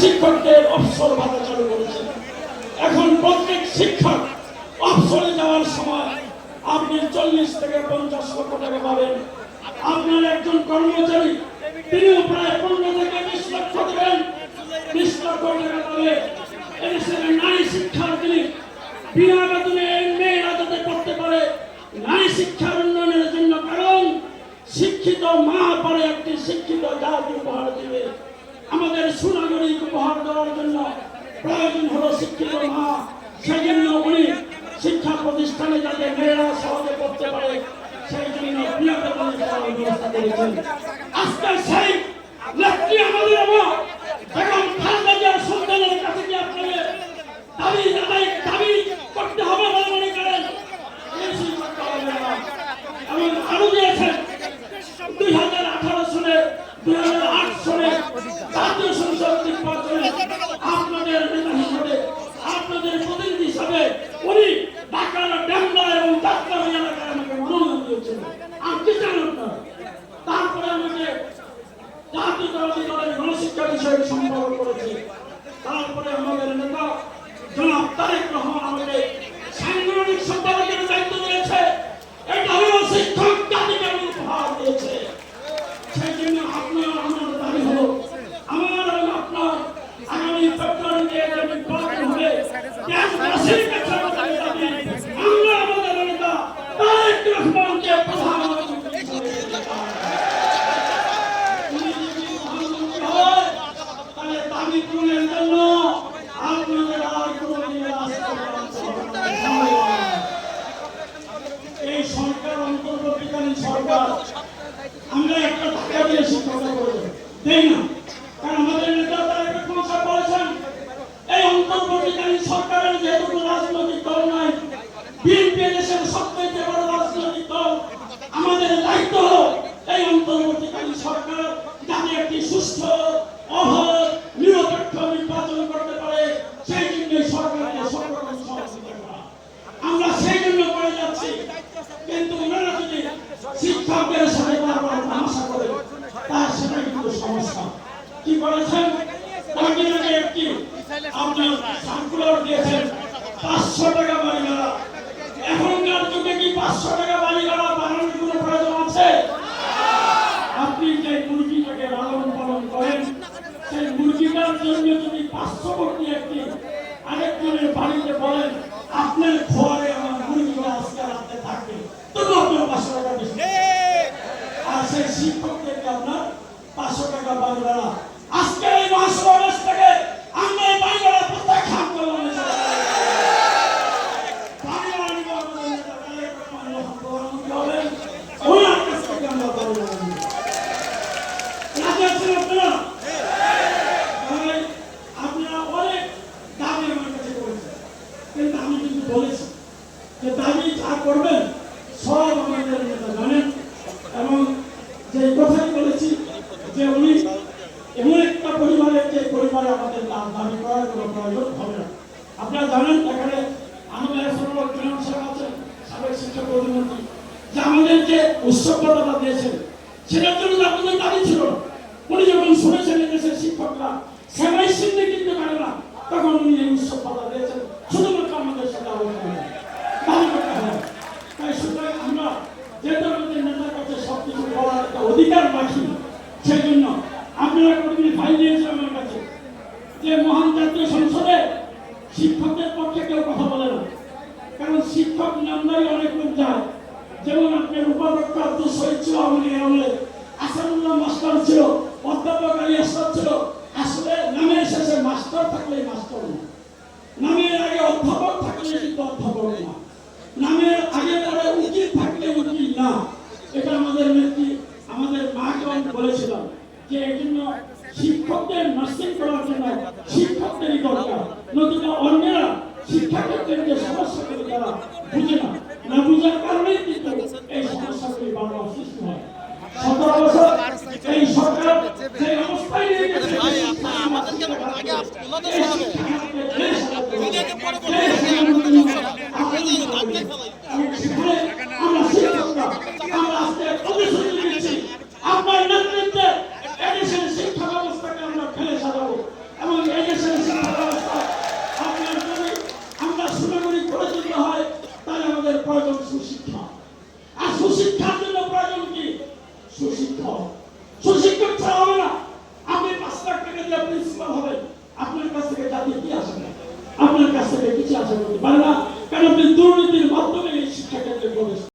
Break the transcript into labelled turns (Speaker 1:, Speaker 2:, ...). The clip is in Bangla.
Speaker 1: শিক্ষকদের অবসর ভাতা চালু করেছে এখন প্রত্যেক শিক্ষক অবসরে যাওয়ার সময় আপনি চল্লিশ থেকে পঞ্চাশ লক্ষ টাকা পাবেন। আপনার একজন কর্মচারী তিনিও প্রায় পনেরো থেকে বিশ লক্ষ দেবেন। বিশ লক্ষ টাকা পাবে। এদেশের নারী শিক্ষার তিনি বিনা বেতনে মেয়েরা যাতে করতে পারে। নারী শিক্ষার উন্নয়নের জন্য কারণ শিক্ষিত মা পরে একটি শিক্ষিত জাতি উপহার দিবে। আমাদের সুনাগরিক উপহার দেওয়ার জন্য প্রয়োজন হলো শিক্ষিত মা। সেই জন্য উনি শিক্ষা প্রতিষ্ঠানে যাতে মেয়েরা সহজে করতে পারে, সেই জন্য ব্যবস্থা আজকে সেই নেত্রী আমাদের মা বেগম খালেদা জিয়ার সন্তানের কাছে কি আপনাদের দাবি আদায় দাবি করতে হবে বলে মনে করেন কিছুই করতে হবে না। এবং আরও দিয়েছেন দুই হাজার আঠারো সালে দুই হাজার আট সালে জাতীয় সংসদ নির্বাচনে আপনাদের নেতা হিসাবে আপনাদের প্রতিনিধি হিসাবে উনি ঢাকার ডেমরা এবং যাত্রাবাড়ি এলাকায় আমাকে মনোনয়ন দিয়েছেন আমি কি চান আপনারা তারপরে আমাকে জাতীয়তাবাদী গণশিক্ষা বিষয়ে সম্পর্ক করেছি। তারপরে আমাদের নেতা জনাব তারেক রহমান আমাকে সাংগঠনিক সম্পাদকের দায়িত্ব দিয়েছে এটা হলো শিক্ষক জাতিকে আমি উপহার দিয়েছে সেই জন্য আপনার আমার দাবি হলো আমার এবং আপনার আগামী ফেব্রুয়ারিতে যে নির্বাচন হবে দেশবাসীর কাছে আমাদের দাবি আমরা আমাদের নেতা তারেক রহমানকে প্রধানমন্ত্রী হিসেবে দেখতে চাই। উনি যদি প্রধানমন্ত্রী হয়, তাহলে পূরণের জন্য আপনাদের আর কোনো। এই সরকার অন্তর্বর্তীকালীন সরকার, আমরা একটা টাকা দিয়ে শিক্ষকতা করব তাই না কারণ আমাদের নেতা তারেক রহমান সাহেব বলেছেন এই অন্তর্বর্তীকালীন সরকারের যেহেতু কোনো রাজনৈতিক দল নাই বিএনপি দেশের সবচেয়ে বড় রাজনৈতিক দল আমাদের দায়িত্ব হলো এই অন্তর্বর্তীকালীন সরকার যাতে একটি সুস্থ অবাধ নিরপেক্ষ নির্বাচন করতে পারে সেই জন্য সরকারকে সব রকম সহযোগিতা করা আমরা সেই জন্য করে যাচ্ছি কিন্তু শিক্ষকদের সাথে তার সেটাই কিন্তু সমস্যা। কি করেছেন কয়েকদিন আগে পাঁচশো টাকা প্রয়োজন আছে? আপনি যে মুরগিটাকে লালন পালন জন্য যদি পাঁচশো কোটি একটি আরেকজনের বাড়িতে বলেন, আপনার ঘরে আমার মুরগিগুলো আজকে রাতে থাকবে তবু আপনার পাঁচশো টাকা বেশি আর সেই শিক্ষকদেরকে আপনার পাঁচশো টাকা বাড়ি ভাড়া আজকে এই মহাসমাবেশ থেকে আমরা এই বাড়ি ভাড়া প্রত্যাখ্যান করলাম বাড়ি ভাড়া নিব আমাদের নেতা তারেক রহমান যখন প্রধানমন্ত্রী হবেন, ওনার কাছ থেকে আমরা বাড়ি ভাড়া নিব। রাজি আছেন আপনারা? তাহলে আপনারা অনেক দাবি আমার কাছে করেছেন কিন্তু আমি কিন্তু বলেছি যে দাবি যা করবেন, সব আমাদের নেতা জানেন। এবং যে কথাই বলেছি, যে উনি এমন একটা পরিবারের যে পরিবারে আমাদের দাবি করার কোনো প্রয়োজন হবে না। আপনারা জানেন, এখানে আমাদের সর্ব কিরণ সাহেব আছেন, সাবেক শিক্ষা প্রতিমন্ত্রী যে যে উৎসবটা দিয়েছেন, সেটার ছিল উনি যখন শুনেছেন এদেশের শিক্ষকরা সেবাই কিনতে পারে না, তখন উনি এই উৎসব পাতা দিয়েছেন শুধুমাত্র আমাদের সাথে আলোচনা করে। দাবি করতে হবে না। তাই কারণ শিক্ষক অনেক যেমন ছিল অধ্যাপক ছিল আসলে নামের শেষে মাস্টার থাকলে মাস্টার না নামের আগে অধ্যাপক থাকলে কিন্তু অধ্যাপক না নামের আগে পরে উকিল থাকলে উকিল না এটা আমাদের নেত্রী আমাদের মাকে আমি বলেছিলাম যে এই জন্য শিক্ষকদের নার্সিং করার জন্য শিক্ষকদেরই দরকার। নতুবা অন্যেরা শিক্ষাক্ষেত্রের যে সমস্যাগুলি তারা বুঝে না। না বুঝার কারণেই কিন্তু এই সমস্যাগুলি বারবার সৃষ্টি হয়। সতেরো বছর এই সরকার যে অবস্থায় নিয়ে গেছে
Speaker 2: আমাদেরকে সুশিক্ষা।
Speaker 1: আর সুশিক্ষার জন্য প্রয়োজন কি? সুশিক্ষা। সুশিক্ষক ছাড়া হবে না। আপনি পাঁচ লাখ টাকা দিয়ে প্রিন্সিপাল হবে আপনার কাছ থেকে জাতি কি আসবে আপনার কাছ থেকে কিছু আশা করতে পারে না মানে কারণ আপনি দুর্নীতির মাধ্যমে এই শিক্ষাক্ষেত্রে প্রবেশ